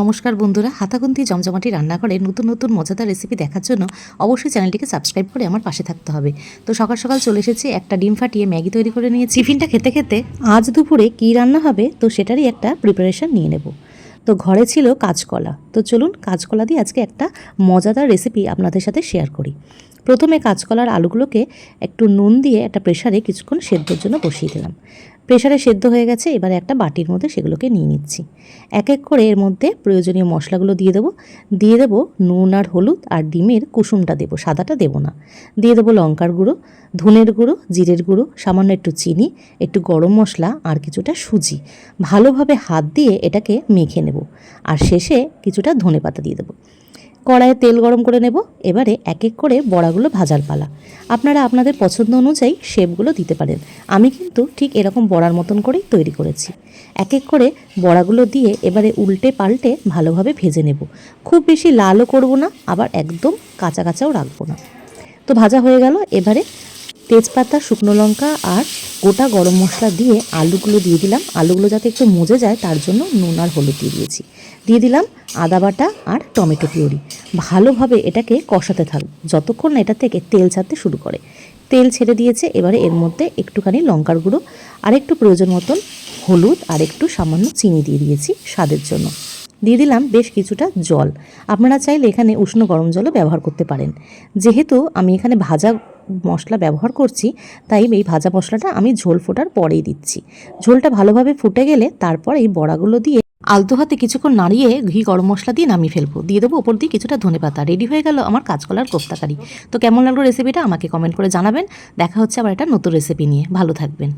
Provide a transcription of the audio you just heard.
নমস্কার বন্ধুরা হাতাকুন্তি জমজমাটি রান্নাঘরে নতুন নতুন মজাদার রেসিপি দেখার জন্য অবশ্যই চ্যানেলটিকে সাবস্ক্রাইব করে আমার পাশে থাকতে হবে। তো সকাল সকাল চলে এসেছি, একটা ডিম ফাটিয়ে ম্যাগি তৈরি করে নিয়েছি। টিফিনটা খেতে খেতে আজ দুপুরে কী রান্না হবে, তো সেটারই একটা প্রিপারেশন নিয়ে নেব। তো ঘরে ছিল কাঁচকলা, তো চলুন কাঁচকলা দিয়ে আজকে একটা মজাদার রেসিপি আপনাদের সাথে শেয়ার করি। প্রথমে কাঁচকলার আলুগুলোকে একটু নুন দিয়ে একটা প্রেশারে কিছুক্ষণ সেদ্ধর জন্য বসিয়ে দিলাম। প্রেশারে সেদ্ধ হয়ে গেছে, এবারে একটা বাটির মধ্যে সেগুলোকে নিয়ে নিচ্ছি। এক এক করে এর মধ্যে প্রয়োজনীয় মশলাগুলো দিয়ে দেবো। দিয়ে দেবো নুন আর হলুদ আর ডিমের কুসুমটা দেবো, সাদাটা দেবো না। দিয়ে দেবো লঙ্কার গুঁড়ো, ধনের গুঁড়ো, জিরের গুঁড়ো, সামান্য একটু চিনি, একটু গরম মশলা আর কিছুটা সুজি। ভালোভাবে হাত দিয়ে এটাকে মেখে নেব। আর শেষে কিছুটা ধনে পাতা দিয়ে দেবো। কড়াইয়ে তেল গরম করে নেব। এবারে এক এক করে বড়াগুলো ভাজার পালা। আপনারা আপনাদের পছন্দ অনুযায়ী শেপগুলো দিতে পারেন। আমি কিন্তু ঠিক এরকম বড়ার মতন করেই তৈরি করেছি। এক এক করে বড়াগুলো দিয়ে এবারে উল্টে পাল্টে ভালোভাবে ভেজে নেব। খুব বেশি লালও করব না, আবার একদম কাঁচা কাঁচাও রাখব না। তো ভাজা হয়ে গেল। এবারে তেজপাতা, শুকনো লঙ্কা আর গোটা গরম মশলা দিয়ে আলুগুলো দিয়ে দিলাম। আলুগুলো যাতে একটু মজে যায়, তার জন্য নুন আর হলুদ দিয়ে দিয়েছি। দিয়ে দিলাম আদা বাটা আর টমেটো পিউরি। ভালোভাবে এটাকে কষাতে থাকব যতক্ষণ না এটা থেকে তেল ছাড়তে শুরু করে। তেল ছেড়ে দিয়েছে, এবারে এর মধ্যে একটুখানি লঙ্কার গুঁড়ো আর একটু প্রয়োজন মতন হলুদ আর একটু সামান্য চিনি দিয়ে দিয়েছি স্বাদের জন্য। দিয়ে দিলাম বেশ কিছুটা জল। আপনারা চাইলে এখানে উষ্ণ গরম জলও ব্যবহার করতে পারেন। যেহেতু আমি এখানে ভাজা মশলা ব্যবহার করছি, তাই এই ভাজা মশলাটা আমি ঝোল ফোটার পরেই দিচ্ছি। ঝোলটা ভালোভাবে ফুটে গেলে তারপর এই বড়াগুলো দিয়ে আলতো হাতে কিছুক্ষণ নাড়িয়ে ঘি গরম মশলা দিয়ে নামিয়ে ফেলব। দিয়ে দেবো ওপর দিয়ে কিছুটা ধনে পাতা। রেডি হয়ে গেল আমার কাঁচকলার কোপ্তাকারি তো কেমন লাগল রেসিপিটা আমাকে কমেন্ট করে জানাবেন। দেখা হচ্ছে আবার একটা নতুন রেসিপি নিয়ে। ভালো থাকবেন।